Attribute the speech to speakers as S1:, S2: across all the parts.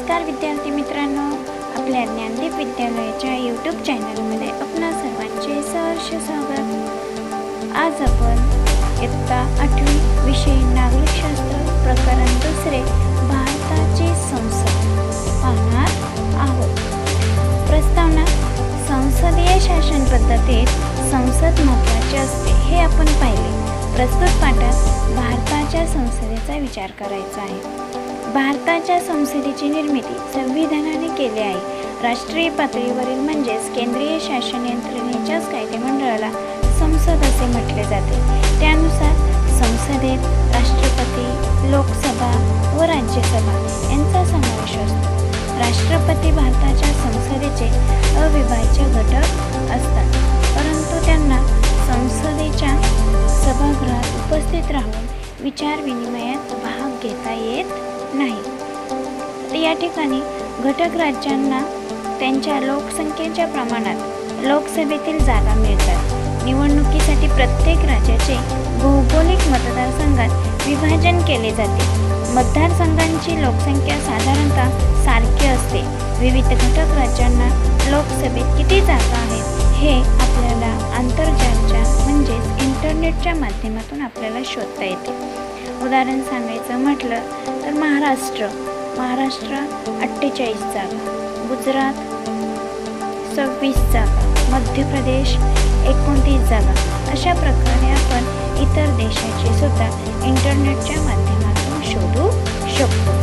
S1: नमस्कार विद्यार्थी मित्रांनो. आपल्या ज्ञानदीप विद्यालयाच्या यूट्यूब चॅनलमध्ये आपणा सर्वांचे सहर्ष स्वागत. आज आपण इयत्ता आठवी विषय नागरिकशास्त्र प्रकरण दुसरे भारताची संसद पाहणार आहोत. प्रस्तावना संसदीय शासन पद्धतीत संसद महत्त्वाचे असते हे आपण पाहिले. प्रस्तुत पाठात भारताच्या संसदेचा विचार करायचा आहे. भारताच्या संसदेची निर्मिती संविधानाने केली आहे. राष्ट्रीय पातळीवरील म्हणजेच केंद्रीय शासन यंत्रणेच्याच कायदेमंडळाला संसद असे म्हटले जाते. त्यानुसार संसदेत राष्ट्रपती लोकसभा व राज्यसभा यांचा समावेश असतो. राष्ट्रपती भारताच्या संसदेचे अविभाज्य घटक असतात. परंतु त्यांना संसदेच्या सभागृहात उपस्थित राहून विचारविनिमयात भाग घेता येत नाही. या ठिकाणी घटक राज्यांना त्यांच्या लोकसंख्येच्या प्रमाणात लोकसभेतील जागा मिळतात. निवडणुकीसाठी प्रत्येक राज्याचे भौगोलिक मतदारसंघात विभाजन केले जाते. मतदारसंघांची लोकसंख्या साधारणतः सारखी असते. विविध घटक राज्यांना लोकसभेत किती जागा आहेत हे आपल्याला आंतरजालच्या म्हणजेच इंटरनेटच्या माध्यमातून आपल्याला शोधता येते. उदाहरण सांगायचं म्हटलं तर महाराष्ट्र. महाराष्ट्र अठ्ठेचाळीस जागा गुजरात सव्वीस जागा मध्य प्रदेश एकोणतीस जागा अशा प्रकारे आपण इतर देशाचे सुद्धा इंटरनेटच्या माध्यमातून शोधू शकतो.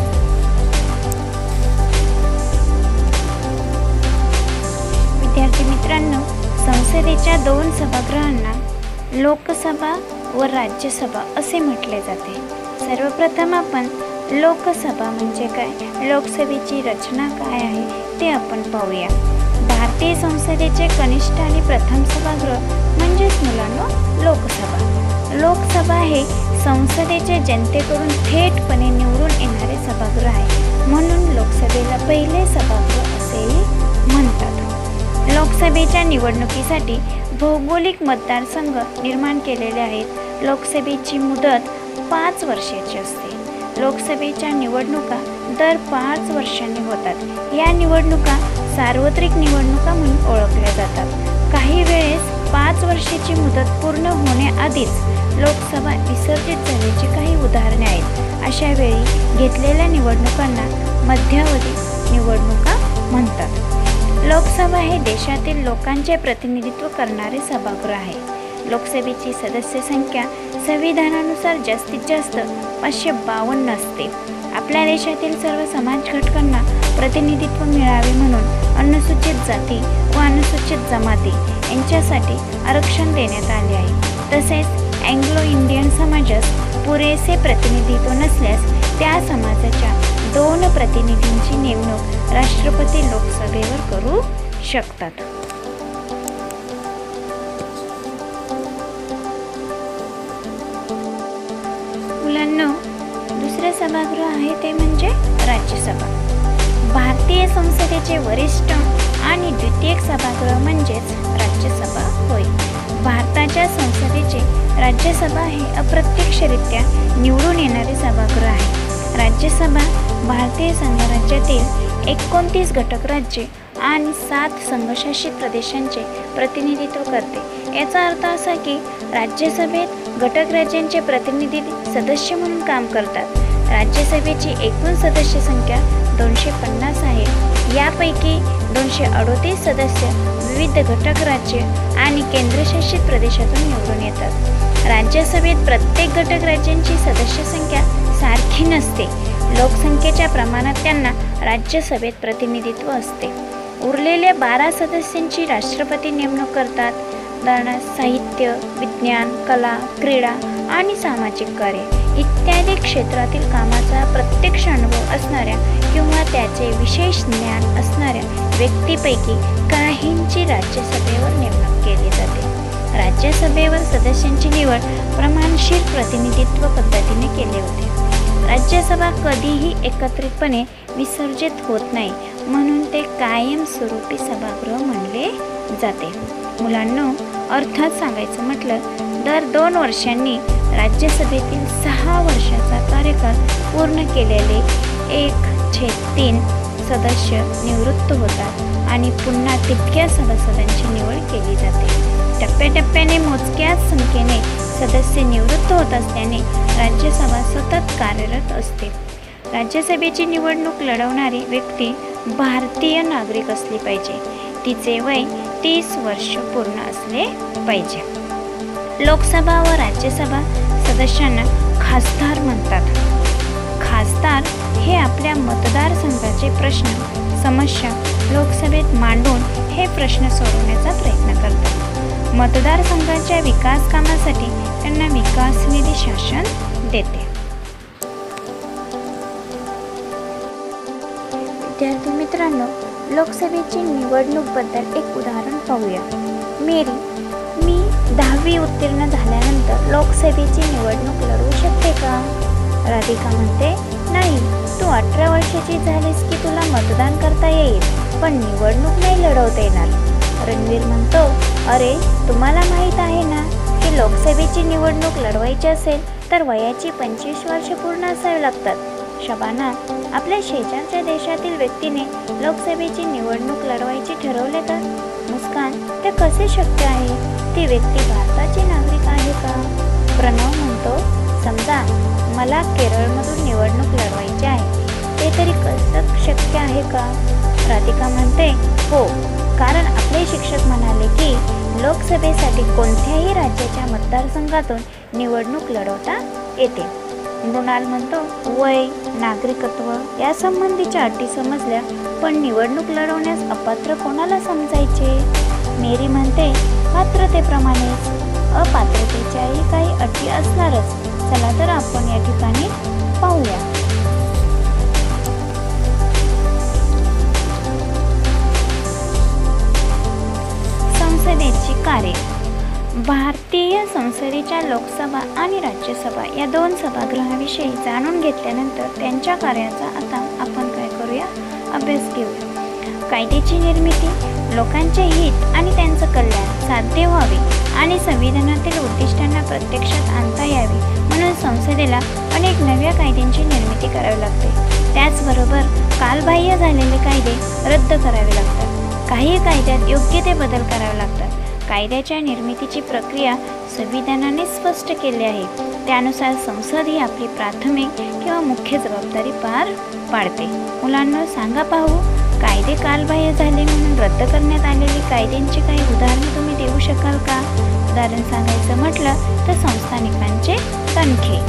S1: विद्यार्थी मित्रांनो संसदेच्या दोन सभागृहांना लोकसभा व राज्यसभा असे म्हटले जाते. सर्वप्रथम आपण लोकसभा म्हणजे काय? लोकसभेची रचना काय आहे ते आपण पाहूया. भारतीय संसदेचे कनिष्ठ आणि प्रथम सभागृह म्हणजेच मुलांनो लोकसभा. लोकसभा हे संसदेचे जनतेकडून थेटपणे निवडून येणारे सभागृह आहे. म्हणून लोकसभेला पहिले सभागृह असेही म्हणतात. लोकसभेच्या निवडणुकीसाठी भौगोलिक मतदारसंघ निर्माण केलेले आहेत. लोकसभेची मुदत पाच वर्षाची असते. लोकसभेच्या निवडणुका दर पाच वर्षांनी होतात. या निवडणुका सार्वत्रिक निवडणुका म्हणून ओळखल्या जातात. काही वेळेस पाच वर्षाची मुदत पूर्ण होण्याआधीच लोकसभा विसर्जित झाल्याची काही उदाहरणे आहेत. अशा वेळी घेतलेल्या निवडणुकांना मध्यावधी निवडणुका लोकसभा हे देशातील लोकांचे प्रतिनिधित्व करणारे सभागृह आहे. लोकसभेची सदस्य संख्या संविधानानुसार जास्तीत जास्त पाचशे बावन्न असते. आपल्या देशातील सर्व समाज घटकांना प्रतिनिधित्व मिळावे म्हणून अनुसूचित जाती व अनुसूचित जमाती यांच्यासाठी आरक्षण देण्यात आले आहे. तसेच अँग्लो इंडियन समाजास पुरेसे प्रतिनिधित्व नसल्यास त्या समाजाच्या दोन प्रतिनिधींची नेमणूक राष्ट्रपती लोकसभेवर करू शकतात. मुलांना दुसरे सभागृह आहे ते म्हणजे राज्यसभा. भारतीय संसदेचे वरिष्ठ आणि द्वितीयक सभागृह म्हणजेच राज्यसभा होय. भारताच्या संसदेचे राज्यसभा हे अप्रत्यक्षरित्या निवडून येणारे सभागृह आहे. राज्यसभा भारतीय संघराज्यातील एकोणतीस घटक राज्ये आणि सात संघशासित प्रदेशांचे प्रतिनिधित्व करते. याचा अर्थ असा की राज्यसभेत घटक राज्यांचे प्रतिनिधी सदस्य म्हणून काम करतात. राज्यसभेची एकूण सदस्य संख्या दोनशे पन्नास आहे. यापैकी दोनशे अडोतीस सदस्य विविध घटक राज्य आणि केंद्रशासित प्रदेशातून निवडून येतात. राज्यसभेत प्रत्येक घटक राज्यांची सदस्य संख्या सारखी नसते. लोकसंख्येच्या प्रमाणात त्यांना राज्यसभेत प्रतिनिधित्व असते. उरलेल्या बारा सदस्यांची राष्ट्रपती नेमणूक करतात. उदाहरणार्थ साहित्य विज्ञान कला क्रीडा आणि सामाजिक कार्य इत्यादी क्षेत्रातील कामाचा प्रत्यक्ष अनुभव असणाऱ्या किंवा त्याचे विशेष ज्ञान असणाऱ्या व्यक्तीपैकी काहींची राज्यसभेवर नेमणूक केली जाते. राज्यसभेवर सदस्यांची निवड प्रमाणशीर प्रतिनिधित्व पद्धतीने केले होते. राज्यसभा कधीही एकत्रितपणे विसर्जित होत नाही म्हणून ते कायमस्वरूपी सभागृह म्हणले जाते. मुलांनो अर्थात सांगायचं म्हटलं दर दोन वर्षांनी राज्यसभेतील सहा वर्षाचा कार्यकाळ पूर्ण केलेले एक छेद तीन सदस्य निवृत्त होतात. आणि पुन्हा तितक्या सभासदांची निवड केली जाते. टप्प्याटप्प्याने मोजक्याच संख्येने सदस्य निवृत्त होत असल्याने राज्यसभा सतत कार्यरत असते. राज्यसभेची निवडणूक लढवणारी व्यक्ती भारतीय नागरिक असली पाहिजे. तिचे वय तीस वर्ष पूर्ण असले पाहिजे. लोकसभा व राज्यसभा सदस्यांना खासदार म्हणतात. खासदार हे आपल्या मतदारसंघाचे प्रश्न. समस्या लोकसभेत मांडून हे प्रश्न सोडवण्याचा प्रयत्न करतात. मतदारसंघाच्या विकास कामासाठी त्यांना विकास निधी शासन देते. विद्यार्थी मित्रांनो लोकसभेची निवडणूकबद्दल एक उदाहरण पाहूया. मेरी मी दहावी उत्तीर्ण झाल्यानंतर लोकसभेची निवडणूक लढवू शकते का? राधिका म्हणते नाही. तू अठरा वर्षाची झालीस की तुला मतदान करता येईल पण निवडणूक नाही लढवता येणार. रणवीर म्हणतो अरे तुम्हाला माहीत आहे ना की लोकसभेची निवडणूक लढवायची असेल तर वयाची पंचवीस वर्ष पूर्ण असावी लागतात. शबाना आपल्या शेजारच्या देशातील व्यक्तीने लोकसभेची निवडणूक लढवायची ठरवले तर मुस्कान ते कसे शक्य आहे? ती व्यक्ती भारताची नागरिक आहे का? प्रणव म्हणतो समजा मला केरळमधून निवडणूक लढवायची आहे ते तरी कसं शक्य आहे का? राधिका म्हणते हो कारण आपले शिक्षक म्हणाले की लोकसभेसाठी कोणत्याही राज्याच्या मतदारसंघातून निवडणूक लढवता येते. मृणाल म्हणतो वय नागरिकत्व या संबंधीच्या अटी समजल्या पण निवडणूक लढवण्यास अपात्र कोणाला समजायचे? मेरी म्हणते पात्रतेप्रमाणेच अपात्रतेच्याही काही अटी असणारच. चला तर आपण या ठिकाणी पाहूया. संसदेची कार्य. भारतीय संसदेच्या लोकसभा आणि राज्यसभा या दोन सभागृहाविषयी जाणून घेतल्यानंतर त्यांच्या कार्याचा आता आपण काय करूया? अभ्यास घेऊया. कायद्याची निर्मिती लोकांचे हित आणि त्यांचं कल्याण साध्य व्हावे आणि संविधानातील उद्दिष्टांना प्रत्यक्षात आणता यावी म्हणून संसदेला अनेक नव्या कायद्यांची निर्मिती करावी लागते. त्याचबरोबर कालबाह्य झालेले कायदे रद्द करावे लागतात. काही कायद्यात योग्य ते बदल करावे लागतात. कायद्याच्या निर्मितीची प्रक्रिया संविधानाने स्पष्ट केली आहे. त्यानुसार संसद ही आपली प्राथमिक किंवा मुख्य जबाबदारी पार पाडते. मुलांना सांगा पाहू कायदे कालबाह्य झाले म्हणून रद्द करण्यात आलेली कायद्यांची काही उदाहरणे तुम्ही देऊ शकाल का? उदाहरण सांगायचं म्हटलं तर संस्थानिकांचे तणखे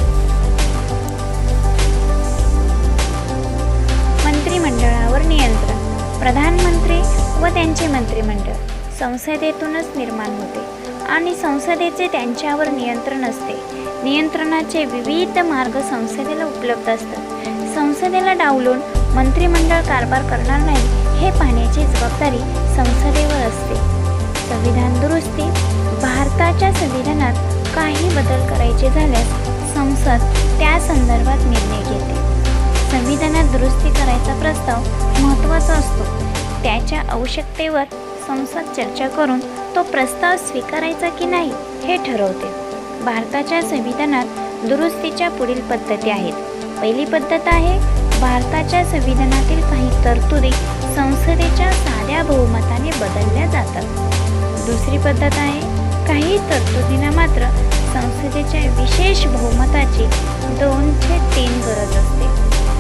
S1: मंत्रिमंडळावर नियंत्रण. प्रधानमंत्री व त्यांचे मंत्रिमंडळ संसदेतूनच निर्माण होते आणि संसदेचे त्यांच्यावर नियंत्रण असते. नियंत्रणाचे विविध मार्ग संसदेला उपलब्ध असतात. संसदेला डावलून मंत्रिमंडळ कारभार करणार नाही हे पाहण्याची जबाबदारी संसदेवर असते. संविधान दुरुस्ती भारताच्या संविधान काही बदल करायचे झाल्यास संसद त्या संदर्भात निर्णय घेते. संविधानात दुरुस्ती करायचा प्रस्ताव महत्त्वाचा असतो. त्याच्या आवश्यकतेवर संसद चर्चा करून तो प्रस्ताव स्वीकारायचा की नाही हे ठरवते. भारताच्या संविधानात दुरुस्तीच्या पुढील पद्धती आहेत. पहिली पद्धत आहे भारताच्या संविधानातील काही तरतुदी संसदेच्या साध्या बहुमताने बदलल्या जातात. दुसरी पद्धत आहे काही तरतुदींना मात्र संसदेच्या विशेष बहुमताची दोनशे तीन गरज असते.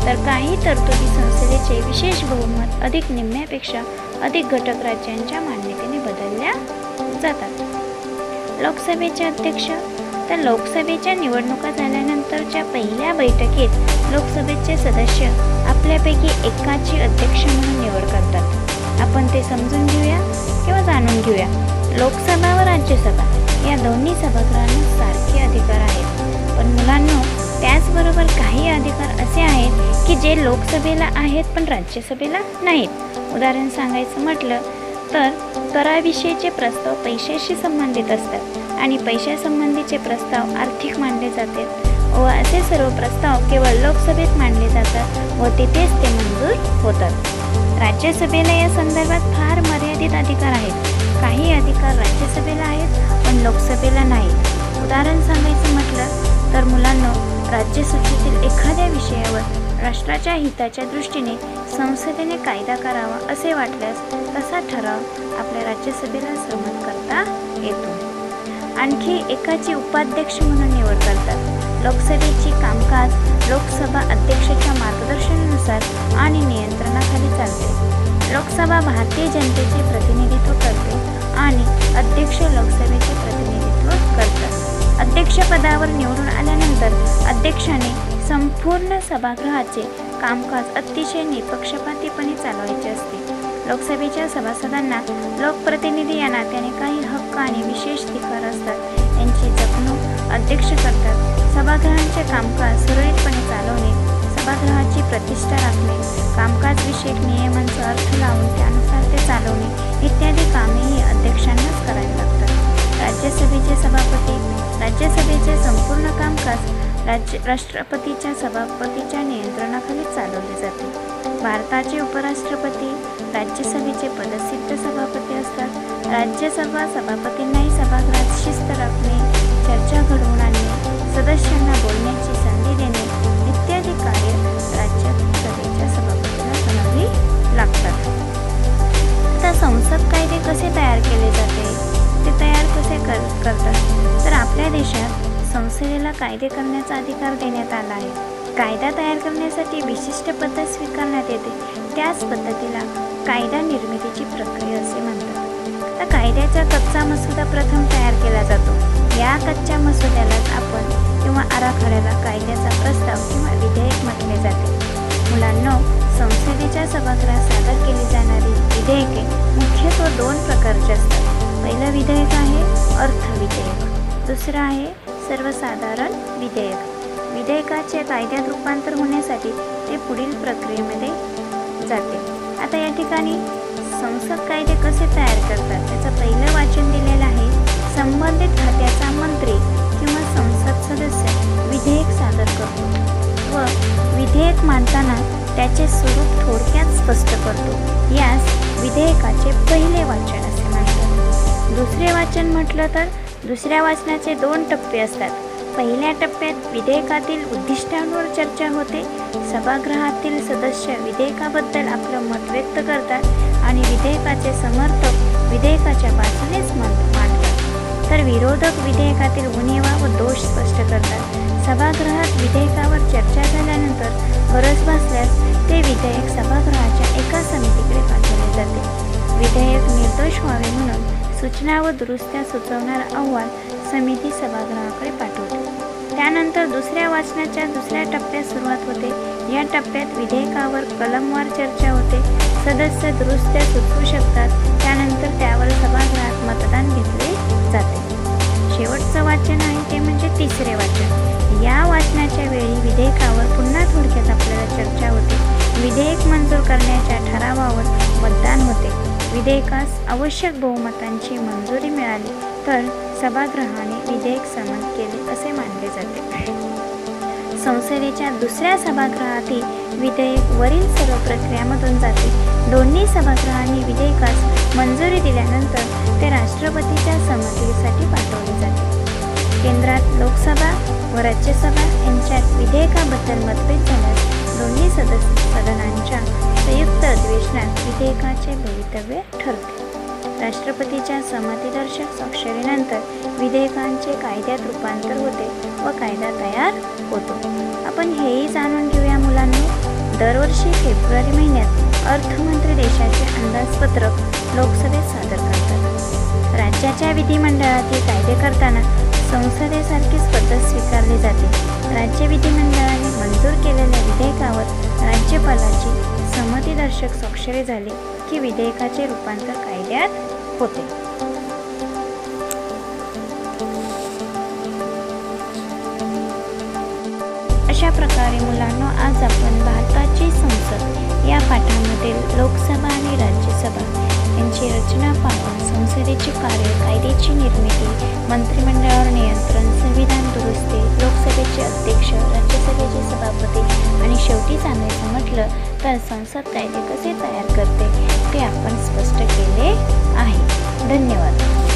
S1: तर काही तरतुदी संसदेचे विशेष बहुमत अधिक निम्म्यापेक्षा अधिक घटक राज्यांच्या मान्यतेने बदलल्या जातात. लोकसभेचे अध्यक्ष तर लोकसभेच्या निवडणुका झाल्यानंतरच्या पहिल्या बैठकीत लोकसभेचे सदस्य आपल्यापैकी एकाची अध्यक्ष म्हणून निवड करतात. आपण ते समजून घेऊया. जाणून घेऊया. लोकसभा व राज्यसभा या दोन्ही सभागृहांना सारखे अधिकार आहेत. पण मुलांना त्याचबरोबर काही अधिकार असे आहेत की जे लोकसभेला आहेत पण राज्यसभेला नाहीत. उदाहरण सांगायचं म्हटलं तर कराविषयीचे प्रस्ताव पैशाशी संबंधित असतात आणि पैशासंबंधीचे प्रस्ताव आर्थिक मानले जातात व असे सर्व प्रस्ताव केवळ लोकसभेत मांडले जातात व तिथेच ते मंजूर होतात. राज्यसभेला या संदर्भात फार मर्यादित अधिकार आहेत. काही अधिकार राज्यसभेला आहेत पण लोकसभेला नाहीत उदाहरण सांगायचं म्हटलं तर मुलांना राज्यसूचीतील एखाद्या विषयावर राष्ट्राच्या हिताच्या दृष्टीने संसदेने कायदा करावा असे वाटल्यास तसा ठराव आपल्या राज्यसभेला सहमत करता येतो. आणखी एकाची उपाध्यक्ष म्हणून निवड करतात. लोकसभेची कामकाज लोकसभा अध्यक्षाच्या मार्गदर्शनानुसार आणि नियंत्रणाखाली चालते. लोकसभा भारतीय जनतेचे प्रतिनिधित्व करते आणि अध्यक्ष लोकसभेचे प्रतिनिधित्व करतात. अध्यक्षपदावर निवडून आल्यानंतर अध्यक्षाने संपूर्ण सभागृहाचे कामकाज अतिशय निपक्षपातीपणे चालवायचे असते. लोकसभेच्या सभासदांना लोकप्रतिनिधी या नात्याने काही हक्क आणि विशेष अधिकार असतात. यांची जपणूक अध्यक्ष करतात. सभागृहांचे कामकाज सुरळीतपणे चालवणे प्रतिष्ठा राखणे कामकाजविषयक नियमांचा अर्थ लावून त्यानुसार ते चालवणे इत्यादी कामेही अध्यक्षांनाच करावी लागतात. राज्यसभेचे सभापती राज्यसभेचे संपूर्ण कामकाज राज्य राष्ट्रपतीच्या सभापतीच्या नियंत्रणाखाली चालवले जाते. भारताचे उपराष्ट्रपती राज्यसभेचे पदसिद्ध सभापती असतात. राज्यसभा सभापतींनाही सभागृहात शिस्त राखणे चर्चा घडवून आणणे सदस्यांना बोलण्याची कसे तयार केले जाते ते तयार कसे कर करतात तर आपल्या देशात संसदेला कायदे करण्याचा अधिकार देण्यात आला आहे. कायदा तयार करण्यासाठी विशिष्ट पद्धत स्वीकारण्यात येते. त्याच पद्धतीला कायदा निर्मितीची प्रक्रिया असे म्हणतात. तर कायद्याचा कच्चा मसुदा प्रथम तयार केला जातो. या कच्च्या मसुद्यालाच आपण किंवा आराखड्याला कायद्याचा प्रस्ताव किंवा विधेयक म्हटले जाते. मुलांना संसदेच्या सभागृहात सादर केली जाणारी विधेयके मुख्यत्वे दोन प्रकारचे असतात. पहिलं विधेयक आहे अर्थ विधेयक दुसरं आहे सर्वसाधारण विधेयक. विधेयकाचे कायद्यात रूपांतर होण्यासाठी ते पुढील प्रक्रियेमध्ये जाते. आता या ठिकाणी संसद कायदे कसे तयार करतात? त्याचं पहिलं वाचन दिलेलं स्वरूप थोडक्यात स्पष्ट करतो. यास विधेयकाचे पहिले वाचन असे म्हणतात. दुसरे वाचन म्हटलं तर दुसऱ्या वाचनाचे दोन टप्पे असतात. पहिल्या टप्प्यात विधेयकातील उद्दिष्टांवर चर्चा होते. सभागृहातील सदस्य विधेयकाबद्दल आपलं मत व्यक्त करतात आणि विधेयकाचे समर्थक विधेयकाच्या बाजूनेच मत मांडतात. तर विरोधक विधेयकातील गुन्हेवा व दोष स्पष्ट करतात. सभागृहात विधेयकावर चर्चा झाल्यानंतर गरज भासल्यास ते विधेयक सभागृहाच्या एका समितीकडे पाठवले जाते. विधेयक निर्दोष व्हावे म्हणून सूचना व दुरुस्त्या सुचवणारा अहवाल समिती सभागृहाकडे पाठवते. त्यानंतर दुसऱ्या वाचनाच्या दुसऱ्या टप्प्यात सुरुवात होते. या टप्प्यात विधेयकावर कलमवार चर्चा होते. सदस्य दुरुस्त्या सुचवू शकतात. त्यानंतर त्यावर सभागृहात मतदान घेतले जाते. शेवटचं वाचन आहे ते म्हणजे तिसरे वाचन. या वाचनाच्या वेळी विधेयकावर पुन्हा थोडक्यात आपल्याला चर्चा होते. विधेयक मंजूर करण्याच्या ठरावावर मतदान होते. विधेयकास आवश्यक बहुमतांची मंजुरी मिळाली तर सभागृहाने विधेयक संमत केले असे मानले जाते. संसदेच्या दुसऱ्या सभागृहातील विधेयक वरील सर्व प्रक्रियामधून जाते. दोन्ही सभागृहांनी विधेयकास मंजुरी दिल्यानंतर ते राष्ट्रपतीच्या संमतीसाठी पाठवले जाते. केंद्रात लोकसभा व राज्यसभा यांच्यात विधेयकाबद्दल मतभेद झाल्यास दोन्ही सदस्य सदनांच्या संयुक्त अधिवेशनात विधेयकाचे भवितव्य ठरते राष्ट्रपतीच्या संमतीदर्शक स्वाक्षरीनंतर विधेयकांचे कायद्यात रूपांतर होते व कायदा तयार होतो. आपण हेही जाणून घेऊया मुलांनी दरवर्षी फेब्रुवारी महिन्यात अर्थमंत्री देशाचे अंदाजपत्रक लोकसभेत सादर करतात. राज्याच्या विधिमंडळातील कायदे करताना संसदेसारखीच पद्धत स्वीकारली जाते. राज्य विधिमंडळाने मंजूर केलेल्या विधेयकावर राज्यपालाची संमतीदर्शक स्वाक्षरी झाली की विधेयकाचे रूपांतर कायद्यात होते. अशा प्रकारे मुलांना आज आपण भारताची संसद या पाठामधील लोकसभा आणि राज्यसभा यांची रचना पाहून संसदेचे कार्य कायद्याची निर्मिती मंत्रिमंडळावर नियंत्रण संविधान दुरुस्ती लोकसभेचे अध्यक्ष राज्यसभेचे सभापती आणि शेवटी सांगायचं म्हटलं तर संसद कायदे कसे तयार करते ते आपण स्पष्ट केले आहे. धन्यवाद.